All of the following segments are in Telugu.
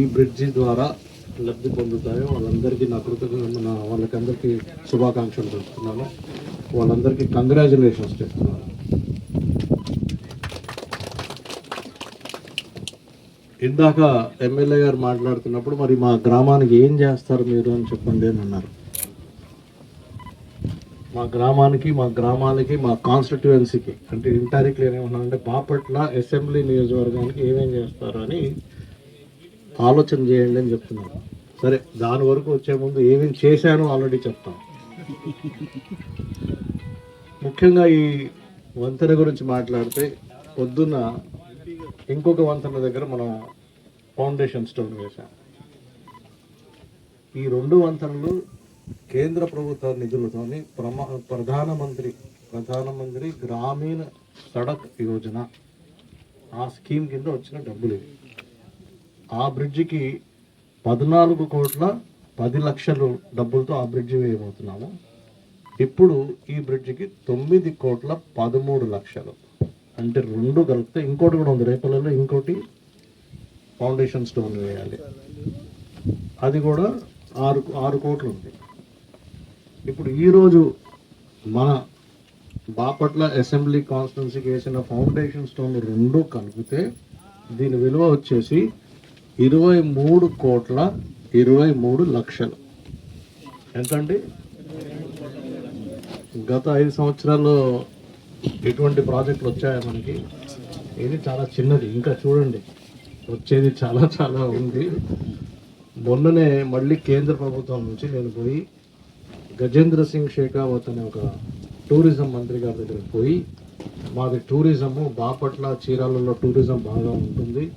ఈ బ్రిడ్జి ద్వారా లబ్ధి పొందుతాయో వాళ్ళందరికీ నా కృతజ్ఞత నా వాళ్ళకందరికీ శుభాకాంక్షలు తెలుపుతున్నాను. వాళ్ళందరికీ కంగ్రాచులేషన్స్ చెప్తున్నాను. ఇందాక ఎమ్మెల్యే గారు మాట్లాడుతున్నప్పుడు మరి మా గ్రామానికి ఏం చేస్తారు మీరు అని చెప్పండి అని అన్నారు. మా గ్రామానికి మా గ్రామాలకి మా కాన్స్టిట్యువెన్సీకి అంటే ఇంటారిక్లీ ఏమన్నా అంటే బాపట్ల అసెంబ్లీ నియోజకవర్గానికి ఏమేం చేస్తారు అని ఆలోచన చేయండి అని చెప్తున్నాను. సరే దాని వరకు వచ్చే ముందు ఏమేమి చేశానో ఆల్రెడీ చెప్తాను ముఖ్యంగా ఈ వంతెన గురించి మాట్లాడితే పొద్దున్న ఇంకొక వంతెన దగ్గర మనం ఫౌండేషన్ స్టోన్ వేశాం. ఈ రెండు వంతెనలు కేంద్ర ప్రభుత్వ నిధులతోని ప్రమా ప్రధానమంత్రి ప్రధానమంత్రి గ్రామీణ సడక్ యోజన ఆ స్కీమ్ కింద వచ్చిన డబ్బులు ఇవి. ఆ బ్రిడ్జికి పద్నాలుగు కోట్ల పది లక్షలు డబ్బులతో ఆ బ్రిడ్జి వేయబోతున్నాము. ఇప్పుడు ఈ బ్రిడ్జికి తొమ్మిది కోట్ల పదమూడు లక్షలు. అంటే రెండు కలిపితే ఇంకోటి కూడా ఉంది. రేపలలో ఇంకోటి ఫౌండేషన్ స్టోన్ వేయాలి. అది కూడా ఆరు ఆరు కోట్లు ఉంది. ఇప్పుడు ఈరోజు మన బాపట్ల అసెంబ్లీ కాన్స్టిట్యున్సీకి వేసిన ఫౌండేషన్ స్టోన్ రెండు కలిపితే దీని విలువ వచ్చేసి ఇరవై మూడు కోట్ల ఇరవై మూడు లక్షలు. ఎంతండి? గత ఐదు సంవత్సరాల్లో ఎటువంటి ప్రాజెక్టులు వచ్చాయా మనకి? ఇది చాలా చిన్నది. ఇంకా చూడండి. వచ్చేది చాలా చాలా ఉంది. మొన్ననే మళ్ళీ కేంద్ర ప్రభుత్వం నుంచి నేను పోయి గజేంద్ర సింగ్ షేకావత్ అనే ఒక టూరిజం మంత్రి గారి దగ్గరికి పోయి మాది టూరిజము బాపట్ల చీరాలలో టూరిజం బాగా ఉంటుంది.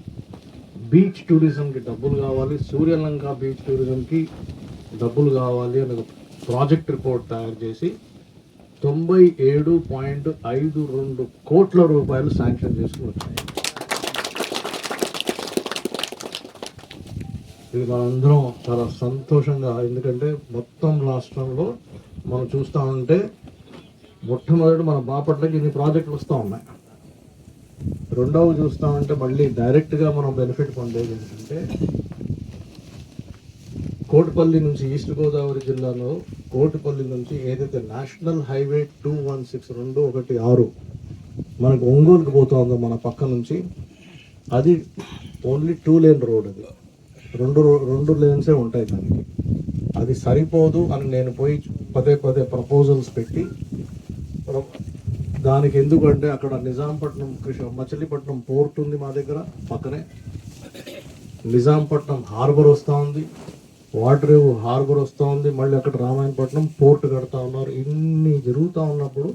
బీచ్ టూరిజంకి డబ్బులు కావాలి సూర్యలంక బీచ్ టూరిజంకి డబ్బులు కావాలి అని ఒక ప్రాజెక్ట్ రిపోర్ట్ తయారు చేసి తొంభై ఏడు పాయింట్ ఐదు రెండు కోట్ల రూపాయలు శాంక్షన్ చేసుకుని వచ్చాయి ఇది మనందరం చాలా సంతోషంగా ఎందుకంటే మొత్తం రాష్ట్రంలో మనం చూస్తూ ఉంటే మొట్టమొదటి మన బాపట్లకి ఇన్ని ప్రాజెక్టులు వస్తూ ఉన్నాయి. రెండవ చూస్తామంటే మళ్ళీ డైరెక్ట్గా మనం బెనిఫిట్ పొందేది ఏంటంటే కోటిపల్లి నుంచి ఈస్ట్ గోదావరి జిల్లాలో కోటిపల్లి నుంచి ఏదైతే national highway two one six రెండు ఒకటి ఆరు మనకు ఒంగోలుకి పోతుందో మన పక్క నుంచి అది ఓన్లీ టూ లేన్ రోడ్ అది. రెండు రెండు లేన్సే ఉంటాయి దానికి. అది సరిపోదు అని నేను పోయి పదే పదే ప్రపోజల్స్ పెట్టి దానికి ఎందుకంటే అక్కడ నిజాంపట్నం కృష్ణ మచిలీపట్నం పోర్ట్ ఉంది మా దగ్గర పక్కనే. నిజాంపట్నం హార్బర్ వస్తూ ఉంది. వాటర్ హార్బర్ వస్తూ ఉంది. మళ్ళీ అక్కడ రామాయణపట్నం పోర్ట్ కడతా ఉన్నారు. ఇన్ని జరుగుతూ ఉన్నప్పుడు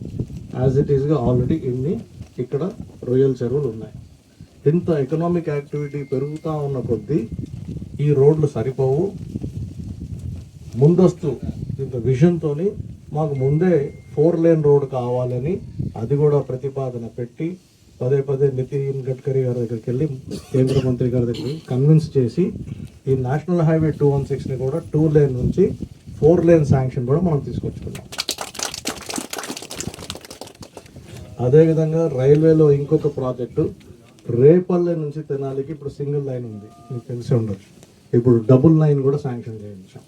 యాజ్ ఇట్ ఈస్గా ఆల్రెడీ ఇన్ని ఇక్కడ రొయ్యల చెరువులు ఉన్నాయి. ఇంత ఎకనామిక్ యాక్టివిటీ పెరుగుతూ ఉన్న కొద్దీ ఈ రోడ్లు సరిపోవు. ముందస్తు ఇంత విజన్తో మాకు ముందే ఫోర్ లేన్ రోడ్ కావాలని అది కూడా ప్రతిపాదన పెట్టి పదే పదే నితిన్ గడ్కరీ గారి దగ్గరికి వెళ్ళి కేంద్ర మంత్రి గారి దగ్గరికి కన్విన్స్ చేసి ఈ నేషనల్ హైవే టూ వన్ సిక్స్ని కూడా టూ లేన్ నుంచి ఫోర్ లేన్ శాంక్షన్ కూడా మనం తీసుకొచ్చుకున్నాం. అదేవిధంగా రైల్వేలో ఇంకొక ప్రాజెక్టు రేపల్లె నుంచి తెనాలికి ఇప్పుడు సింగిల్ లైన్ ఉంది. మీకు తెలిసి ఉండొచ్చు. ఇప్పుడు డబుల్ లైన్ కూడా శాంక్షన్ చేయించాం.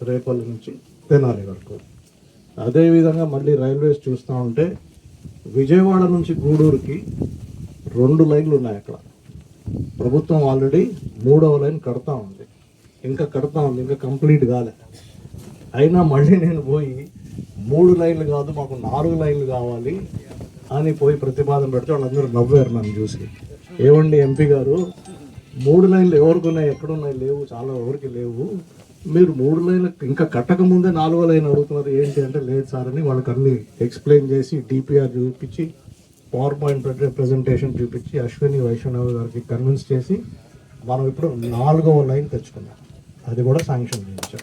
రేపల్లె నుంచి తెనాలి వరకు. అదేవిధంగా మళ్ళీ రైల్వేస్ చూస్తూ ఉంటే విజయవాడ నుంచి గూడూరుకి రెండు లైన్లు ఉన్నాయి అక్కడ. ప్రభుత్వం ఆల్రెడీ మూడవ లైన్ కడతా ఉంది. ఇంకా కడతా ఉంది ఇంకా కంప్లీట్ కాలే. అయినా మళ్ళీ నేను పోయి మూడు లైన్లు కాదు మాకు నాలుగు లైన్లు కావాలి అని పోయి ప్రతిపాదన పెడితే వాళ్ళందరూ నవ్వారు నన్ను చూసి. ఏమండి ఎంపీ గారు మూడు లైన్లు ఎవరికి ఉన్నాయి ఎక్కడున్నాయి లేవు చాలా ఎవరికి లేవు. మీరు మూడు లైన్లు ఇంకా కట్టక ముందే నాలుగో లైన్ అడుగుతున్నారు ఏంటి అంటే లేదు సార్ అని వాళ్ళకి అన్ని ఎక్స్ప్లెయిన్ చేసి డిపిఆర్ చూపించి పవర్ పాయింట్ ప్రెజెంటేషన్ చూపించి అశ్విని వైష్ణవ్ గారికి కన్విన్స్ చేసి మనం ఇప్పుడు నాలుగవ లైన్ తెచ్చుకున్నాం. అది కూడా శాంక్షన్ చేయించాం.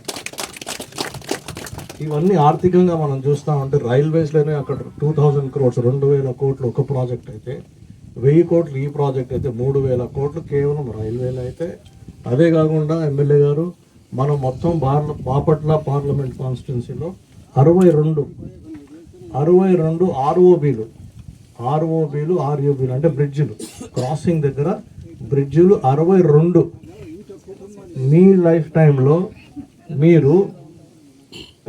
ఇవన్నీ ఆర్థికంగా మనం చూస్తా ఉంటే రైల్వేస్లోనే అక్కడ టూ థౌజండ్ క్రోడ్స్ రెండు వేల కోట్లు ఒక ప్రాజెక్ట్ అయితే వెయ్యి కోట్లు ఈ ప్రాజెక్ట్ అయితే మూడు వేల కోట్లు కేవలం రైల్వేలో అయితే. అదే కాకుండా ఎమ్మెల్యే గారు మనం మొత్తం బార్ల బాపట్ల పార్లమెంట్ కాన్స్టిట్యున్సీలో అరవై రెండు అరవై రెండు ఆర్ఓబీలు ఆర్ఓబీలు ఆర్యూబీలు అంటే బ్రిడ్జిలు. క్రాసింగ్ దగ్గర బ్రిడ్జిలు అరవై రెండు. మీ లైఫ్ టైంలో మీరు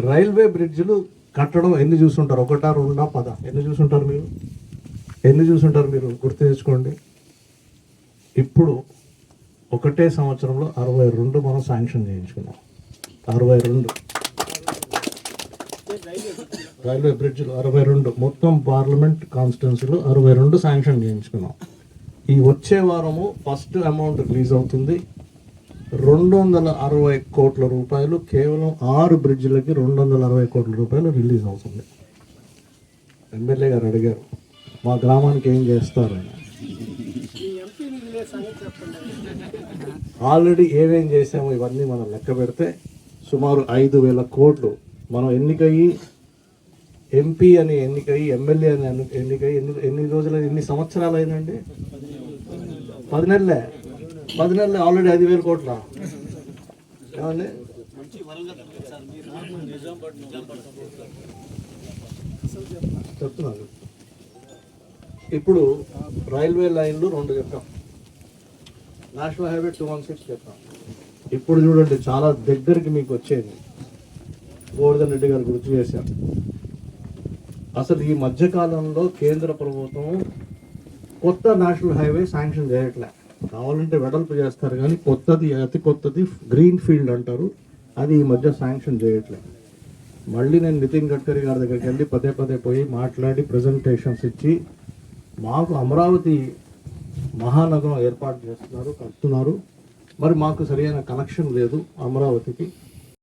రైల్వే బ్రిడ్జ్లు కట్టడం ఎన్ని చూసుంటారు? ఒకటా రెండా పద? ఎన్ని చూసుంటారు మీరు? ఎన్ని చూసుంటారు మీరు? గుర్తు తెచ్చుకోండి. ఇప్పుడు ఒకటే సంవత్సరంలో అరవై రెండు మనం శాంక్షన్ చేయించుకున్నాం. అరవై రెండు. రైల్వే బ్రిడ్జ్లు అరవై రెండు. మొత్తం పార్లమెంట్ కాన్స్టిట్యున్సీలో అరవై రెండు శాంక్షన్ చేయించుకున్నాం. ఈ వచ్చే వారము ఫస్ట్ అమౌంట్ రిలీజ్ అవుతుంది. రెండు వందల అరవై కోట్ల రూపాయలు కేవలం ఆరు బ్రిడ్జ్లకి రెండు వందల అరవై కోట్ల రూపాయలు రిలీజ్ అవుతుంది. ఎమ్మెల్యే గారు అడిగారు మా గ్రామానికి ఏం చేస్తారని. ఆల్రెడీ ఏమేం చేసామో ఇవన్నీ మనం లెక్క పెడితే సుమారు ఐదు వేల కోట్లు మనం ఎన్నికయ్యి ఎంపీ అని ఎన్నికయ్యి ఎమ్మెల్యే అని ఎన్నికయ్యి ఎన్ని ఎన్ని రోజులు ఎన్ని సంవత్సరాలు అయిందండి పది నెలలే పది నెలలే ఆల్రెడీ ఐదు వేల కోట్ల? ఏమండి? చెప్తున్నాను. ఇప్పుడు రైల్వే లైన్లు రెండు చెప్పాం national highway two one six చెప్పాం. ఇప్పుడు చూడండి చాలా దగ్గరికి మీకు వచ్చేది. గోవర్ధన్ రెడ్డి గారు గుర్తు చేశారు. అసలు ఈ మధ్యకాలంలో కేంద్ర ప్రభుత్వం కొత్త నేషనల్ హైవే శాంక్షన్ చేయట్లే. కావాలంటే వెడల్పు చేస్తారు కానీ కొత్తది అతి కొత్తది గ్రీన్ ఫీల్డ్ అంటారు. అది ఈ మధ్య శాంక్షన్ చేయట్లే. మళ్ళీ నేను నితిన్ గడ్కరీ గారి దగ్గరికి వెళ్ళి పదే పదే పోయి మాట్లాడి ప్రజెంటేషన్స్ ఇచ్చి మాకు అమరావతి మహానగరం ఏర్పాటు చేస్తున్నారు కడుతున్నారు. మరి మాకు సరైన కనెక్షన్ లేదు అమరావతికి.